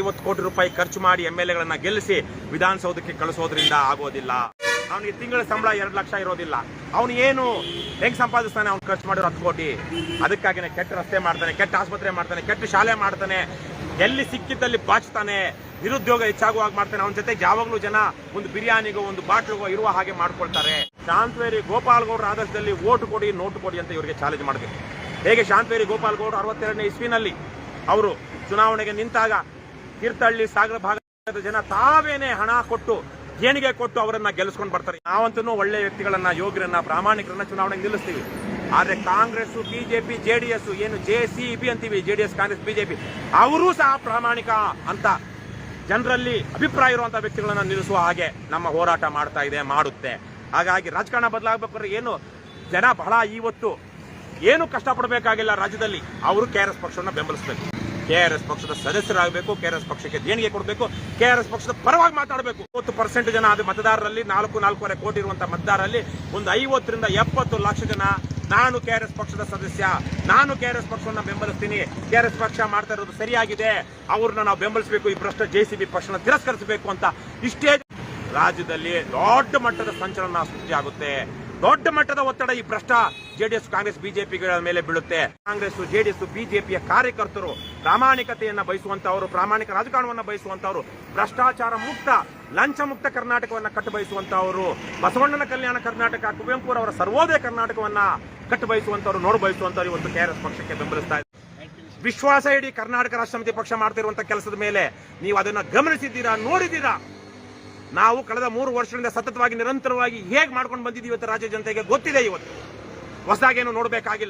ಐವತ್ತು ಕೋಟಿ ರೂಪಾಯಿ ಖರ್ಚು ಮಾಡಿ ಎಂ ಎಲ್ ಎಗಳನ್ನ ಗೆಲ್ಲಿಸಿ ವಿಧಾನಸೌಧಕ್ಕೆ ಕಳಿಸೋದ್ರಿಂದ ಆಗೋದಿಲ್ಲ. ಅವನಿಗೆ ತಿಂಗಳ ಸಂಬಳ ಎರಡು ಲಕ್ಷ ಇರೋದಿಲ್ಲ. ಅವನು ಏನು ಹೆಂಗ್ ಸಂಪಾದಿಸ್ತಾನೆ ಅವ್ನು ಖರ್ಚು ಮಾಡಿರೋ ಹತ್ತು ಕೋಟಿ? ಅದಕ್ಕಾಗಿನೇ ಕೆಟ್ಟ ರಸ್ತೆ ಮಾಡ್ತಾನೆ, ಕೆಟ್ಟ ಆಸ್ಪತ್ರೆ ಮಾಡ್ತಾನೆ, ಕೆಟ್ಟ ಶಾಲೆ ಮಾಡ್ತಾನೆ, ಎಲ್ಲಿ ಸಿಕ್ಕಿದ್ದಲ್ಲಿ ಬಾಚ್ತಾನೆ, ನಿರುದ್ಯೋಗ ಹೆಚ್ಚಾಗುವಾಗ ಮಾಡ್ತಾನೆ, ಅವನ ಜೊತೆ ಯಾವಾಗಲೂ ಜನ ಒಂದು ಬಿರಿಯಾನಿಗೋ, ಒಂದು ಬಾಟ್ಲಿಗೋ ಇರುವ ಹಾಗೆ ಮಾಡ್ಕೊಳ್ತಾರೆ. ಶಾಂತವೇರಿ ಗೋಪಾಲ್ ಗೌಡ್ರ ಆದರ್ಶದಲ್ಲಿ ಓಟು ಕೊಡಿ, ನೋಟು ಕೊಡಿ ಅಂತ ಇವರಿಗೆ ಚಾಲೆಂಜ್ ಮಾಡಬೇಕು ಹೇಗೆ ಶಾಂತವೇರಿ ಗೋಪಾಲ್ ಗೌಡ್ರು ಅರವತ್ತೆರಡನೇ ಇಸ್ವಿನಲ್ಲಿ ಅವರು ಚುನಾವಣೆಗೆ ನಿಂತಾಗ ತೀರ್ಥಹಳ್ಳಿ ಸಾಗರ ಭಾಗದ ಜನ ತಾವೇನೆ ಹಣ ಕೊಟ್ಟು ದೇಣಿಗೆ ಕೊಟ್ಟು ಅವರನ್ನ ಗೆಲ್ಲಿಸ್ಕೊಂಡು ಬರ್ತಾರೆ? ನಾವಂತೂ ಒಳ್ಳೆ ವ್ಯಕ್ತಿಗಳನ್ನ, ಯೋಗ್ಯರನ್ನ, ಪ್ರಾಮಾಣಿಕರನ್ನ ಚುನಾವಣೆಗೆ ನಿಲ್ಲಿಸ್ತೀವಿ. ಆದ್ರೆ ಕಾಂಗ್ರೆಸ್ ಬಿಜೆಪಿ, ಜೆಡಿಎಸ್, ಏನು ಜೆ ಸಿ ಬಿ ಅಂತೀವಿ, ಜೆಡಿಎಸ್, ಕಾಂಗ್ರೆಸ್, ಬಿಜೆಪಿ, ಅವರೂ ಸಹ ಪ್ರಾಮಾಣಿಕ ಅಂತ ಜನರಲ್ಲಿ ಅಭಿಪ್ರಾಯ ಇರುವಂತಹ ವ್ಯಕ್ತಿಗಳನ್ನ ನಿಲ್ಲಿಸುವ ಹಾಗೆ ನಮ್ಮ ಹೋರಾಟ ಮಾಡ್ತಾ ಇದೆ, ಮಾಡುತ್ತೆ. ಹಾಗಾಗಿ ರಾಜಕಾರಣ ಬದಲಾಗಬೇಕಾದ್ರೆ ಏನು? ಜನ ಬಹಳ ಇವತ್ತು ಏನು ಕಷ್ಟಪಡಬೇಕಾಗಿಲ್ಲ ರಾಜ್ಯದಲ್ಲಿ. ಅವರು ಕೆ ಆರ್ ಎಸ್ ಪಕ್ಷವನ್ನು ಬೆಂಬಲಿಸಬೇಕು. ಕೆ ಆರ್ ಎಸ್ ಪಕ್ಷದ ಸದಸ್ಯರಾಗಬೇಕು ಕೆ ಆರ್ ಎಸ್ ಪಕ್ಷಕ್ಕೆ ದೇಣಿಗೆ ಕೊಡಬೇಕು ಕೆ ಆರ್ ಎಸ್ ಪಕ್ಷದ ಪರವಾಗಿ ಮಾತಾಡಬೇಕು. ಮೂವತ್ತು ಪರ್ಸೆಂಟ್ ಜನ ಅದು ಮತದಾರರಲ್ಲಿ, ನಾಲ್ಕು, ನಾಲ್ಕೂವರೆ ಕೋಟಿ ಇರುವಂತಹ ಮತದಾರರಲ್ಲಿ ಒಂದು ಐವತ್ತರಿಂದ ಎಪ್ಪತ್ತು ಲಕ್ಷ ಜನ ನಾನು ಕೆ ಆರ್ ಎಸ್ ಪಕ್ಷದ ಸದಸ್ಯ, ನಾನು ಕೆ ಆರ್ ಎಸ್ ಪಕ್ಷವನ್ನು ಬೆಂಬಲಿಸ್ತೀನಿ. ಕೆ ಆರ್ ಎಸ್ ಪಕ್ಷ ಮಾಡ್ತಾ ಇರೋದು ಸರಿಯಾಗಿದೆ, ಅವ್ರನ್ನ ನಾವು ಬೆಂಬಲಿಸಬೇಕು, ಈ ಭ್ರಷ್ಟ ಜೆ ಸಿ ಬಿ ಪಕ್ಷನ ತಿರಸ್ಕರಿಸಬೇಕು ಅಂತ ಇಷ್ಟೇ. ರಾಜ್ಯದಲ್ಲಿ ದೊಡ್ಡ ಮಟ್ಟದ ಸಂಚಲನ ಸೃಷ್ಟಿಯಾಗುತ್ತೆ. ದೊಡ್ಡ ಮಟ್ಟದ ಒತ್ತಡ ಈ ಭ್ರಷ್ಟ ಜೆಡಿಎಸ್ ಕಾಂಗ್ರೆಸ್ ಬಿಜೆಪಿಗಳ ಮೇಲೆ ಬೀಳುತ್ತೆ. ಕಾಂಗ್ರೆಸ್ ಜೆಡಿಎಸ್ ಬಿಜೆಪಿಯ ಕಾರ್ಯಕರ್ತರು ಪ್ರಾಮಾಣಿಕತೆಯನ್ನ ಬಯಸುವಂತವರು, ಪ್ರಾಮಾಣಿಕ ರಾಜಕಾರಣವನ್ನ ಬಯಸುವಂತವರು, ಭ್ರಷ್ಟಾಚಾರ ಮುಕ್ತ, ಲಂಚ ಮುಕ್ತ ಕರ್ನಾಟಕವನ್ನ ಕಟ್ಟು ಬಯಸುವಂತವರು ಬಸವಣ್ಣನ ಕಲ್ಯಾಣ ಕರ್ನಾಟಕ, ಕುವೆಂಪುರವರ ಸರ್ವೋದಯ ಕರ್ನಾಟಕವನ್ನ ಕಟ್ಟು ಬಯಸುವಂತವರು ನೋಡು ಬಯಸುವಂತವರು ಇವತ್ತು ಕೆಆರ್ಎಸ್ ಪಕ್ಷಕ್ಕೆ ಬೆಂಬಲಿಸ್ತಾ ಇದ್ದಾರೆ. ವಿಶ್ವಾಸ ಇಡೀ ಕರ್ನಾಟಕ ರಾಷ್ಟ್ರ ಸಮಿತಿ ಪಕ್ಷ ಮಾಡ್ತಿರುವಂತ ಕೆಲಸದ ಮೇಲೆ ನೀವು ಅದನ್ನ ಗಮನಿಸಿದ್ದೀರಾ, ನೋಡಿದ್ದೀರಾ? ನಾವು ಕಳೆದ ಮೂರು ವರ್ಷದಿಂದ ಸತತವಾಗಿ ನಿರಂತರವಾಗಿ ಹೇಗೆ ಮಾಡ್ಕೊಂಡು ಬಂದಿದ್ದೀವಿ ಇವತ್ತು ರಾಜ್ಯ ಜನತೆಗೆ ಗೊತ್ತಿದೆ ಇವತ್ತು. ಹೊಸದಾಗೇನು ನೋಡಬೇಕಾಗಿಲ್ಲ.